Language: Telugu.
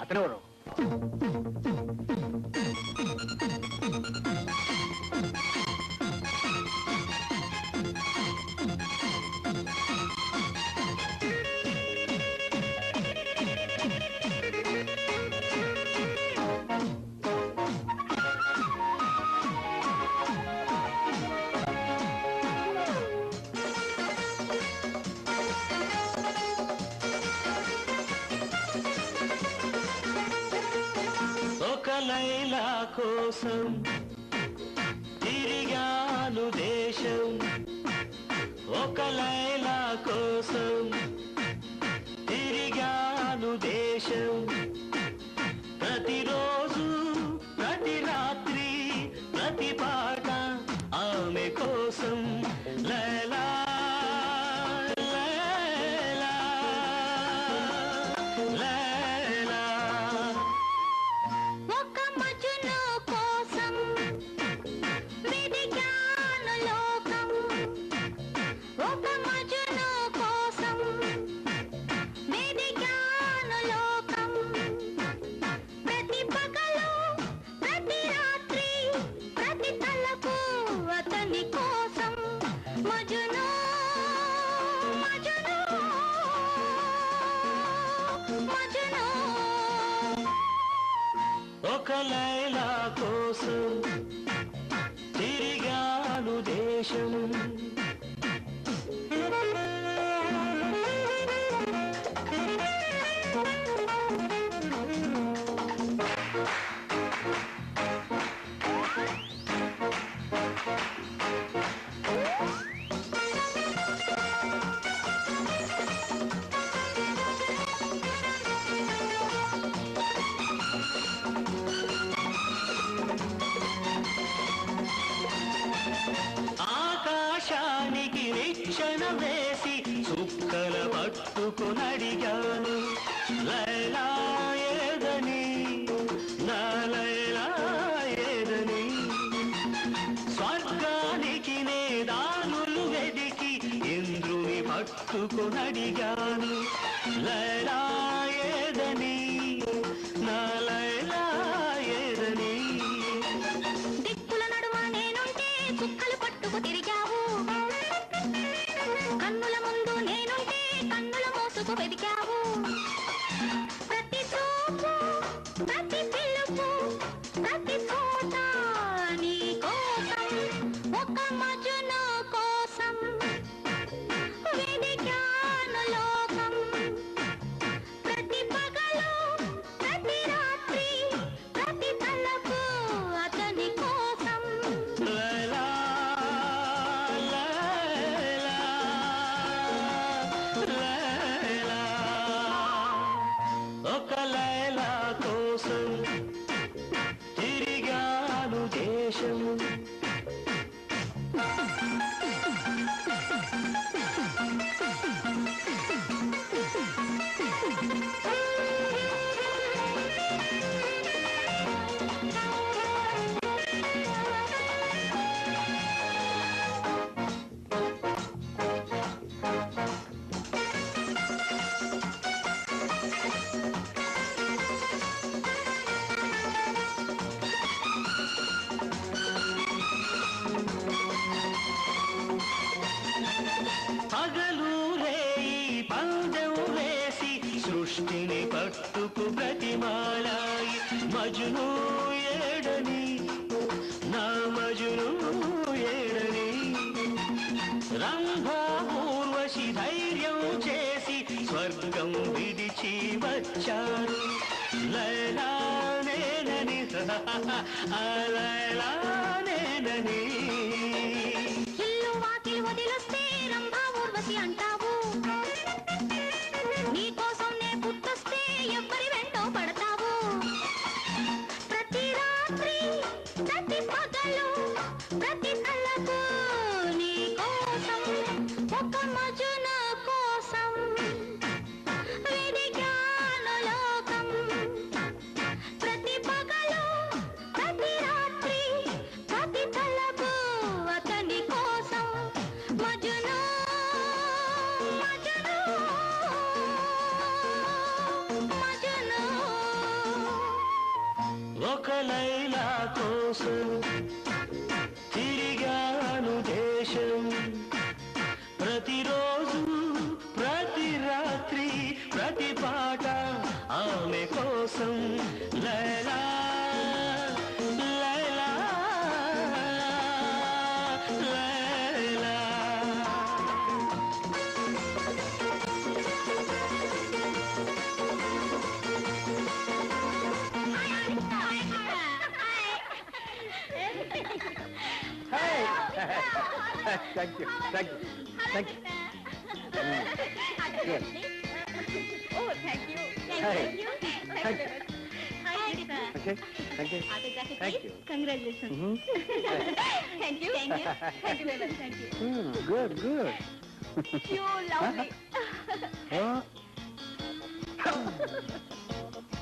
అతనెవరు కోసం తిరిగాను దేశం ఒక లైలా కోసం తిరిగాను దేశం కోసం తిరిగాను దేశం వేసి చుక్కల పట్టుకునడిగాను లైలా ఏదని నా లైలా ఏదని స్వర్గానికి నే దారులు వెదికి ఇంద్రుని పట్టుకునడిగాను లైలా ఏదని నా లైలా ఏదని దిక్కుల నడుమ నేనుంటే చుక్కలు పట్టుకు తిరిగావు. Baby the. పందెం వేసి సృష్టిని పట్టుకు ప్రతిమాలాయి మజును ఏడని నా మజును ఏడని రంభా ఊర్వశి ధైర్యం చేసి స్వర్గం విడిచి వచ్చారు లైలా నేనని కోసం thank you, thank you, thank you. Mm. Yes. Oh, thank you. Thank you. Thank you. Thank you. Okay. Thank you. Thank you. Congratulations. Mm -hmm. thank you. Thank you. Thank you very much. Thank you. Mm, good, good. you lovely. huh?